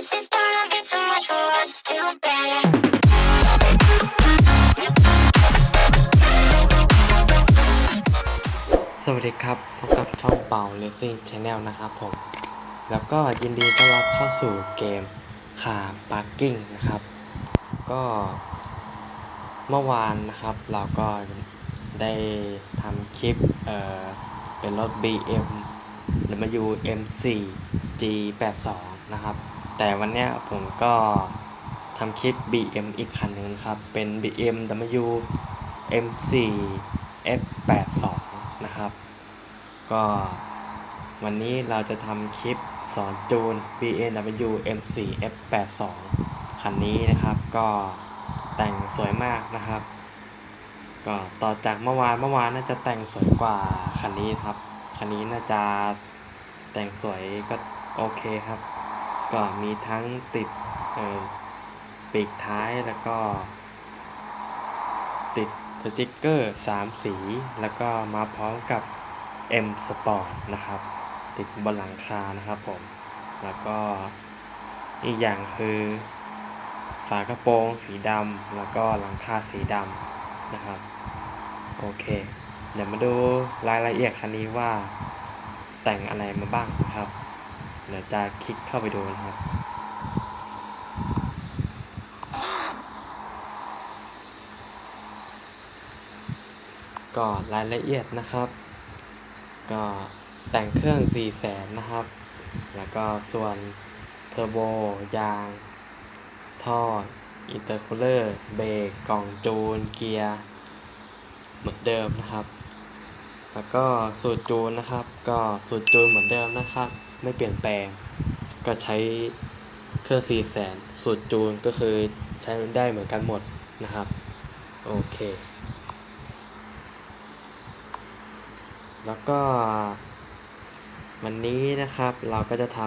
This is gonna be too much for us to bear. สวัสดีครับ พบกับช่องเป่า Racing Channel นะครับผม แล้วก็ยินดีต้อนรับเข้าสู่เกมคาปาร์กิ้งนะครับ ก็เมื่อวานนะครับ เราก็ได้ทำคลิป เอ่อ เป็นรถ BM W M4 G82 นะครับ แต่วันเนี้ยผมก็ทำคลิป BM อีกคันหนึ่งครับ เป็น BMW M4 F82 นะครับ ก็วันนี้เราจะทำคลิปสอนจูน BMW M4 F82 คันนี้นะครับ ก็แต่งสวยมากนะครับ ก็ต่อจากเมื่อวานเมื่อวานน่าจะแต่งสวยกว่าคันนี้ครับ คันนี้น่าจะแต่งสวยก็โอเคครับ ก็มีทั้งติดปีกท้ายแล้วก็ติดสติกเกอร์ 3 สี แล้วก็มาพร้อมกับ M Sport นะครับ ติดบนหลังคานะครับผม แล้วก็อีกอย่างคือ ฝากระโปรงสีดำแล้วก็หลังคาสีดำนะครับ โอเค เดี๋ยวมาดูรายละเอียดคันนี้ว่าแต่งอะไรมาบ้างนะครับ เดี๋ยวจะคลิกเข้าไปดูนะครับ ก็รายละเอียดนะครับ ก็แต่งเครื่อง4 0 0แสนนะครับ แล้วก็ส่วนเทอร์โบ ยาง ท่อ อินเตอร์คูลเลอร์ เบรก กล่องจูน เกียร์ เหมือนเดิมนะครับ แล้วก็สูตรจูนนะครับ ก็สูตรจูนเหมือนเดิมนะครับ ไม่เปลี่ยนแปลง ก็ใช้เครื่อง4 0 0แสนสูตรจูนก็คือใช้ได้เหมือนกันหมดนะครับ โอเค แล้วก็ วันนี้นะครับเราก็จะท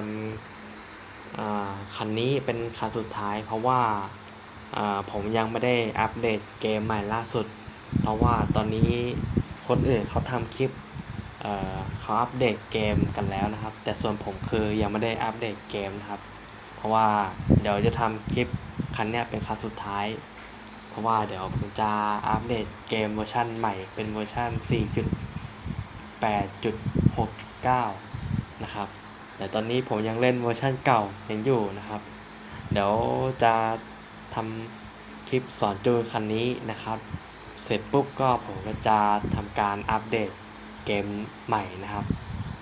ำคันนี้เป็นคันสุดท้าย เพราะว่าผมยังไม่ได้อัปเดตเกมใหม่ล่าสุด เพราะว่าตอนนี้คนอื่นเขาทำคลิป เเขาอัปเดตเกมกันแล้วนะครับ แต่ส่วนผมคือยังไม่ได้อัปเดตเกมนะครับ เพราะว่าเดี๋ยวจะทำคลิปคันนี้เป็นคันสุดท้าย เพราะว่าเดี๋ยวผมจะอัปเดตเกมเวอร์ชันใหม่เป็นเวอร์ชัน4 8.6.9 นะครับ แต่ตอนนี้ผมยังเล่นเวอร์ชันเก่ายังอยู่นะครับ เดี๋ยวจะทำคลิปสอนจูนคันนี้นะครับ เสร็จปุ๊บก็ผมก็จะทำการอัปเดต เกมใหม่นะครับ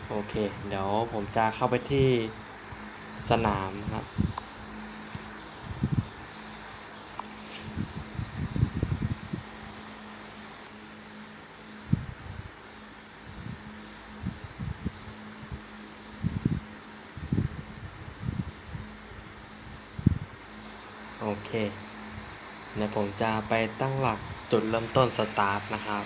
โอเค เดี๋ยวผมจะเข้าไปที่สนามครับ โอเค เดี๋ยวผมจะไปตั้งหลักจุดเริ่มต้นสตาร์ทนะครับ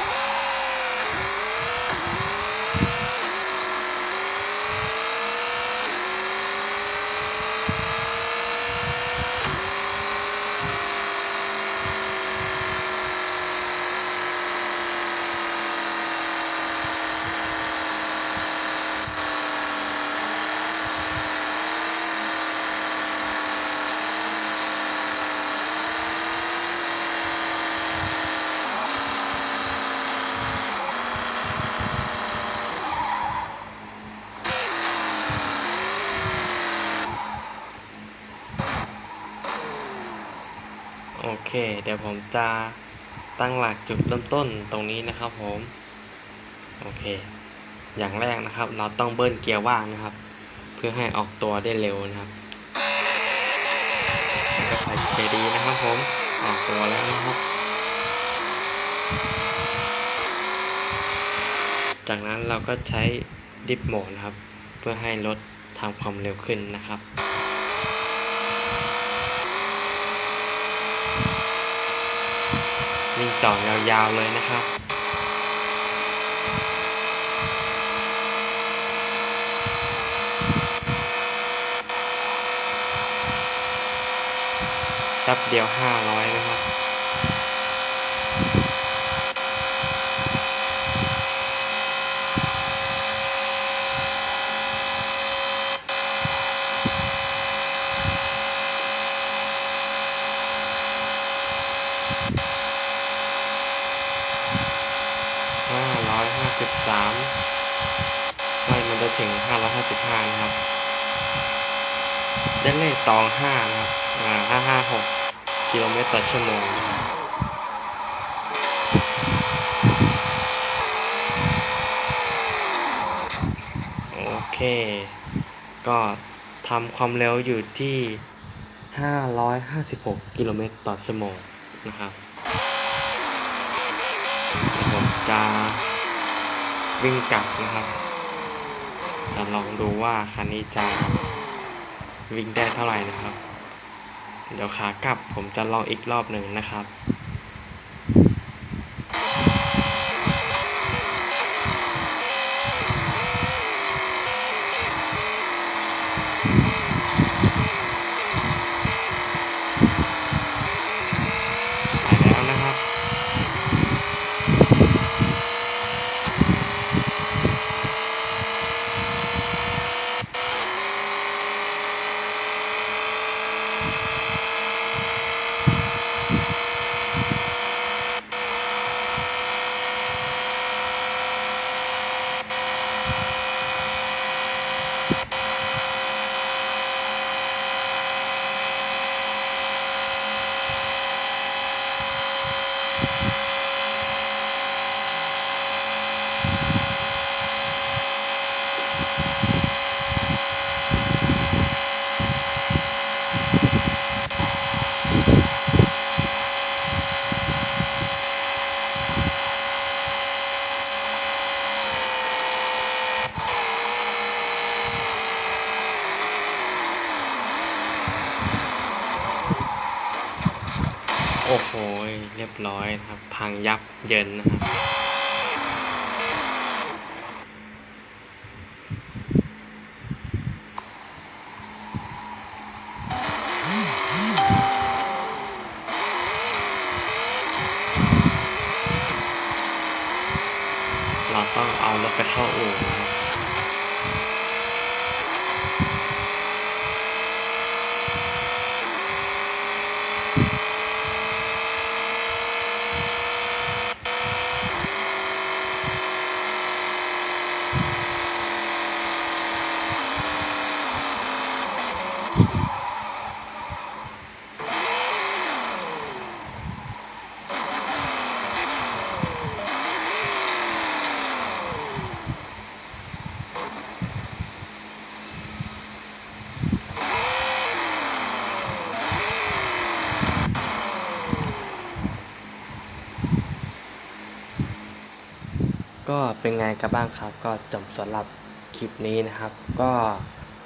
เคเดี๋ยวผมจะตั้งหลักจุดเริ่มต้นตรงนี้นะครับผม โอเค อย่างแรกนะครับ เราต้องเบิ้ลเกียร์ว่างนะครับ เพื่อให้ออกตัวได้เร็วนะครับก็ใส่เกียร์ดีนะครับผม ออกตัวแล้วนะครับ จากนั้นเราก็ใช้ดิฟโหมดนะครับ เพื่อให้รถทำความเร็วขึ้นนะครับ วิ่งต่อยาวๆเลยนะครับแป๊บเดียว 500 นะครับ โ553ไม่มันจะถึง 555 นะครับได้เลขตอง 5 นะครับอ่า556 กิโลเมตรต่อชั่วโมงโอเค ก็ทำความเร็วอยู่ที่ 556 กิโลเมตรต่อชั่วโมงนะครับผมจะ วิ่งกลับนะครับ จะลองดูว่าคันนี้จะวิ่งได้เท่าไหร่นะครับ เดี๋ยวขากลับผมจะลองอีกรอบหนึ่งนะครับ โอ้โห เรียบร้อยนะครับ พังยับเยินนะครับเราต้องเอารถไปเข้าอู่นะครับ ก็เป็นไงกันบ้างครับ ก็จบสำหรับคลิปนี้นะครับ ก็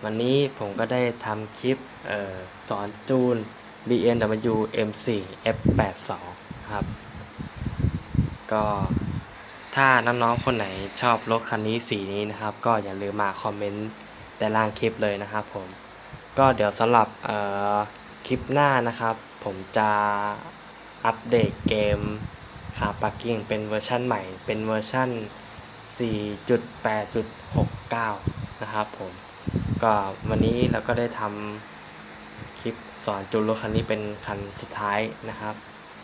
วันนี้ผมก็ได้ทำคลิปออสอนจูน BMW M4 F82 ครับ ก็ถ้าน้องๆคนไหนชอบรถคันนี้สีนี้นะครับ ก็อย่าลืมมาคอมเมนต์แต่ล่างคลิปเลยนะครับผม ก็เดี๋ยวสำหรับออคลิปหน้านะครับ ผมจะอัปเดตเกมคาปักกิ้งเป็นเวอร์ชั่นใหม่เป็นเวอร์ชั่น 4.8.69 นะครับผม ก็วันนี้เราก็ได้ทำคลิปสอนจูนรถคันนี้เป็นคันสุดท้ายนะครับ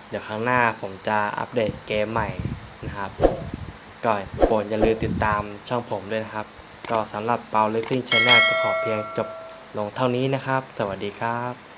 เดี๋ยวครั้งหน้าผมจะอัปเดตเกมใหม่นะครับก็โปรดอย่าลืมติดตามช่องผมด้วยนะครับ ก็สำหรับเปา Racing Channel ก็ขอเพียงจบลงเท่านี้นะครับ สวัสดีครับ